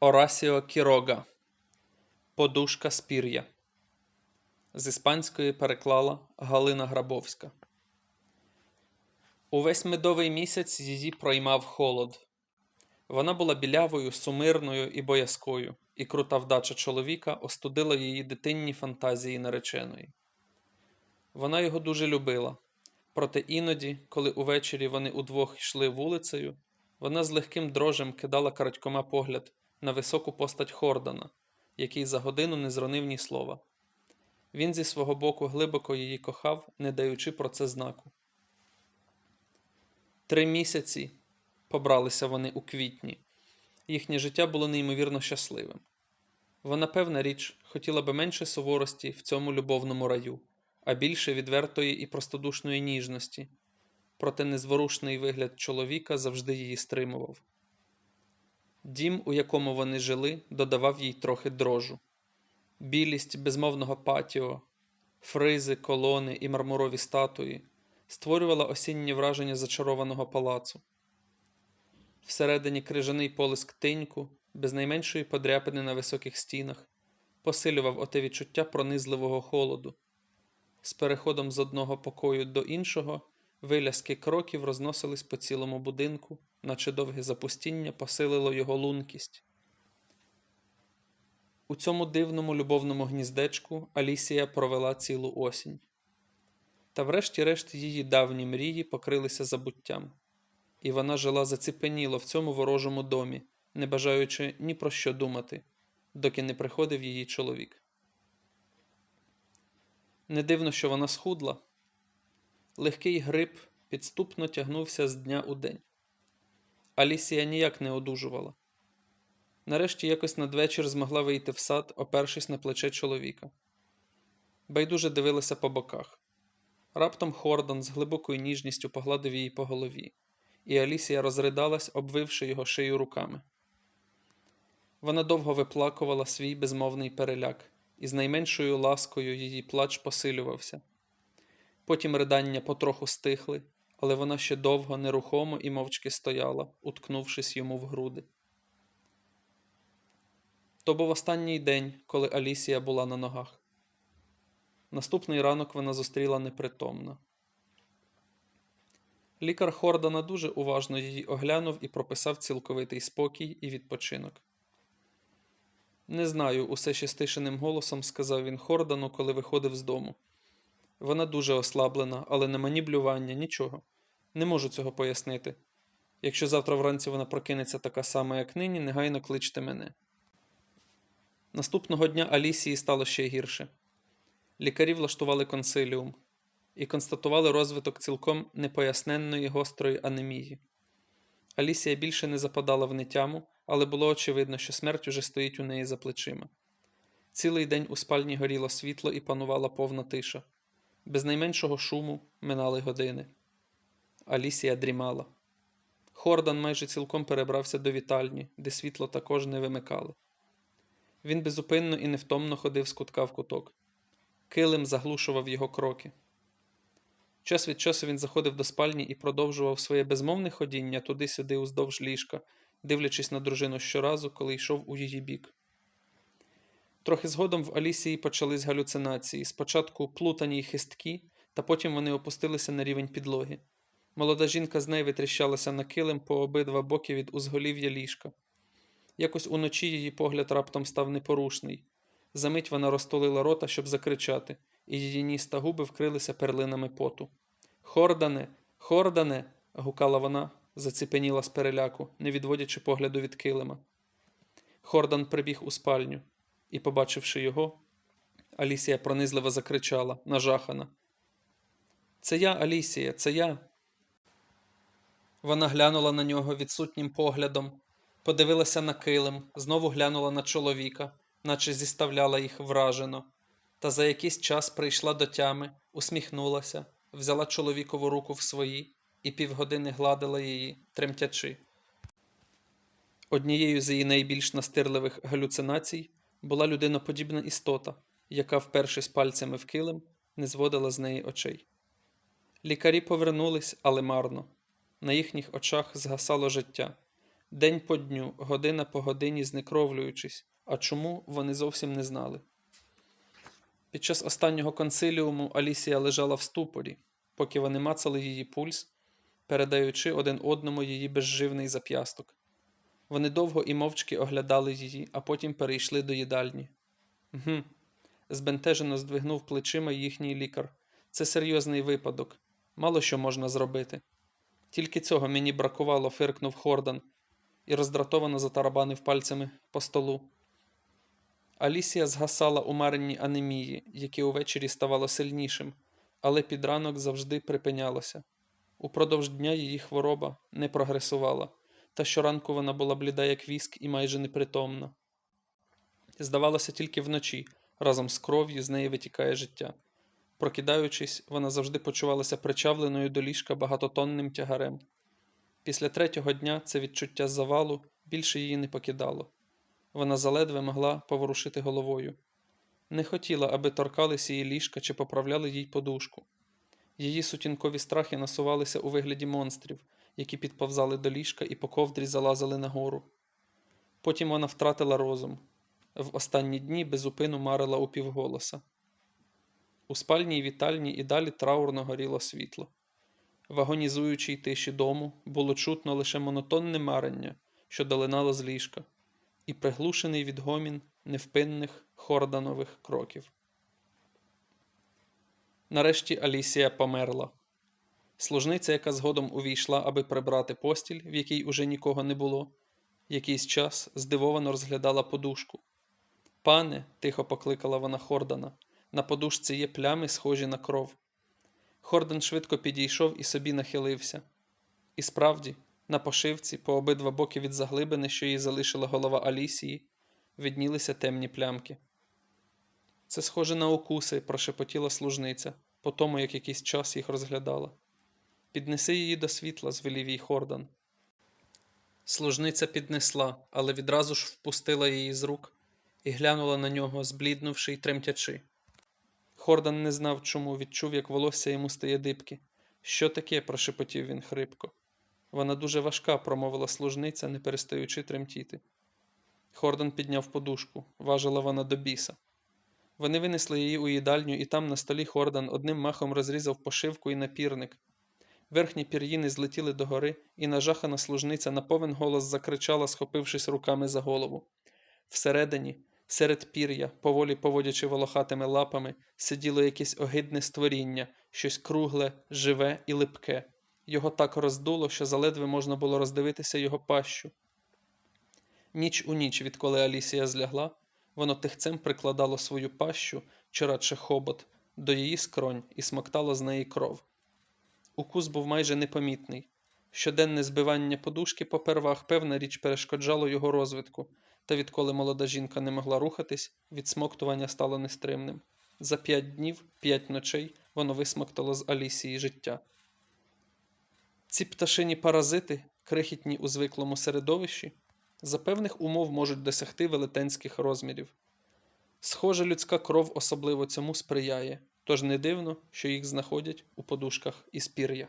Орасіо Кірога Подушка з пір'я З іспанської переклала Галина Грабовська. Увесь медовий місяць її проймав холод. Вона була білявою, сумирною і боязкою, і крута вдача чоловіка остудила її дитинні фантазії нареченої. Вона його дуже любила, проте іноді, коли увечері вони удвох йшли вулицею, вона з легким дрожем кидала крадькома погляд на високу постать Хордана, який за годину не зронив ні слова. Він зі свого боку глибоко її кохав, не даючи про це знаку. Три місяці побралися вони у квітні. Їхнє життя було неймовірно щасливим. Вона, певна річ, хотіла би менше суворості в цьому любовному раю, а більше відвертої і простодушної ніжності, проте незворушний вигляд чоловіка завжди її стримував. Дім, у якому вони жили, додавав їй трохи дрожу. Білість безмовного патіо, фризи, колони і мармурові статуї створювала осіннє враження зачарованого палацу. Всередині крижаний полиск тиньку, без найменшої подряпини на високих стінах, посилював оте відчуття пронизливого холоду. З переходом з одного покою до іншого виляски кроків розносились по цілому будинку, наче довге запустіння посилило його лункість. У цьому дивному любовному гніздечку Алісія провела цілу осінь. Та врешті-решт її давні мрії покрилися забуттям, і вона жила заціпеніло в цьому ворожому домі, не бажаючи ні про що думати, доки не приходив її чоловік. Не дивно, що вона схудла. Легкий грип підступно тягнувся з дня у день. Алісія ніяк не одужувала. Нарешті якось надвечір змогла вийти в сад, опершись на плече чоловіка. Байдуже дивилася по боках. Раптом Хордон з глибокою ніжністю погладив її по голові, і Алісія розридалась, обвивши його шию руками. Вона довго виплакувала свій безмовний переляк, і з найменшою ласкою її плач посилювався. Потім ридання потроху стихли, але вона ще довго, нерухомо і мовчки стояла, уткнувшись йому в груди. То був останній день, коли Алісія була на ногах. Наступний ранок вона зустріла непритомна. Лікар Хордана дуже уважно її оглянув і прописав цілковитий спокій і відпочинок. Не знаю, усе ще стишеним голосом сказав він Хордану, коли виходив з дому. Вона дуже ослаблена, але не маніблювання, нічого. Не можу цього пояснити. Якщо завтра вранці вона прокинеться така сама, як нині, негайно кличте мене. Наступного дня Алісії стало ще гірше. Лікарі влаштували консиліум і констатували розвиток цілком непоясненної гострої анемії. Алісія більше не западала в нетяму, але було очевидно, що смерть уже стоїть у неї за плечима. Цілий день у спальні горіло світло і панувала повна тиша. Без найменшого шуму минали години. Алісія дрімала. Хордан майже цілком перебрався до вітальні, де світло також не вимикали. Він безупинно і невтомно ходив з кутка в куток. Килим заглушував його кроки. Час від часу він заходив до спальні і продовжував своє безмовне ходіння туди-сюди уздовж ліжка, дивлячись на дружину щоразу, коли йшов у її бік. Трохи згодом в Алісії почались галюцинації, спочатку плутані й хисткі, та потім вони опустилися на рівень підлоги. Молода жінка з неї витріщалася на килим по обидва боки від узголів'я ліжка. Якось уночі її погляд раптом став непорушний. Замить вона розтулила рота, щоб закричати, і її ніс та губи вкрилися перлинами поту. Хордане, хордане. гукала вона, заціпеніла з переляку, не відводячи погляду від килима. Хордан прибіг у спальню і, побачивши його, Алісія пронизливо закричала, нажахана. Це я, Алісія, це я. Вона глянула на нього відсутнім поглядом, подивилася на килим, знову глянула на чоловіка, наче зіставляла їх вражено, та за якийсь час прийшла до тями, усміхнулася, взяла чоловікову руку в свої і півгодини гладила її, тремтячи. Однією з її найбільш настирливих галюцинацій була людиноподібна істота, яка, впершись пальцями в килим, не зводила з неї очей. Лікарі повернулись, але марно. На їхніх очах згасало життя. день по дню, година по годині знекровлюючись, а чому вони зовсім не знали. Під час останнього консиліуму Алісія лежала в ступорі, поки вони мацали її пульс, передаючи один одному її безживний зап'ясток. Вони довго і мовчки оглядали її, а потім перейшли до їдальні. Гм. Збентежено здвигнув плечима їхній лікар. Це серйозний випадок. Мало що можна зробити. Тільки цього мені бракувало, фиркнув Хордан і роздратовано затарабанив пальцями по столу. Алісія згасала у анемії, яке увечері ставало сильнішим, але під ранок завжди припинялося. Упродовж дня її хвороба не прогресувала, та щоранку вона була бліда, як віск, і майже непритомна. Здавалося, тільки вночі, разом з кров'ю з неї витікає життя. Прокидаючись, вона завжди почувалася причавленою до ліжка багатотонним тягарем. Після третього дня це відчуття завалу більше її не покидало. Вона заледве могла поворушити головою. Не хотіла, аби торкались її ліжка чи поправляли їй подушку. Її сутінкові страхи насувалися у вигляді монстрів, які підповзали до ліжка і по ковдрі залазили нагору. Потім вона втратила розум. В останні дні безупину марила упівголоса. У спальній вітальні і далі траурно горіло світло. В агонізуючій тиші дому було чутно лише монотонне марення, що долинало з ліжка, і приглушений відгомін невпинних хорданових кроків. Нарешті Алісія померла. Служниця, яка згодом увійшла, аби прибрати постіль, в якій уже нікого не було, якийсь час здивовано розглядала подушку. Пане, тихо покликала вона Хордана, на подушці є плями, схожі на кров. Хордан швидко підійшов і собі нахилився. І справді, на пошивці, по обидва боки від заглибини, що їй залишила голова Алісії, виднілися темні плямки. Це схоже на укуси, прошепотіла служниця, по тому, як якийсь час їх розглядала. Піднеси її до світла, звелів їй Хордан. Служниця піднесла, але відразу ж впустила її з рук і глянула на нього, збліднувши й тремтячи. Хордан не знав, чому відчув, як волосся йому стає дибки. Що таке? прошепотів він хрипко. Вона дуже важка, промовила служниця, не перестаючи тремтіти. Хордан підняв подушку, важила вона до біса. Вони винесли її у їдальню, і там на столі Хордан одним махом розрізав пошивку і напірник. Верхні пір'їни злетіли догори, і нажахана служниця на повен голос закричала, схопившись руками за голову. Всередині, серед пір'я, поволі поводячи волохатими лапами, сиділо якесь огидне створіння, щось кругле, живе і липке. Його так роздуло, що заледве можна було роздивитися його пащу. Ніч у ніч, відколи Алісія злягла, воно тихцем прикладало свою пащу, чи радше хобот, до її скронь і смоктало з неї кров. Укус був майже непомітний. Щоденне збивання подушки попервах, певна річ, перешкоджало його розвитку, та відколи молода жінка не могла рухатись, відсмоктування стало нестримним. За п'ять днів, п'ять ночей воно висмоктало з Алісії життя. Ці пташині паразити, крихітні у звиклому середовищі, за певних умов можуть досягти велетенських розмірів. Схоже, людська кров особливо цьому сприяє, тож не дивно, що їх знаходять у подушках із пір'я.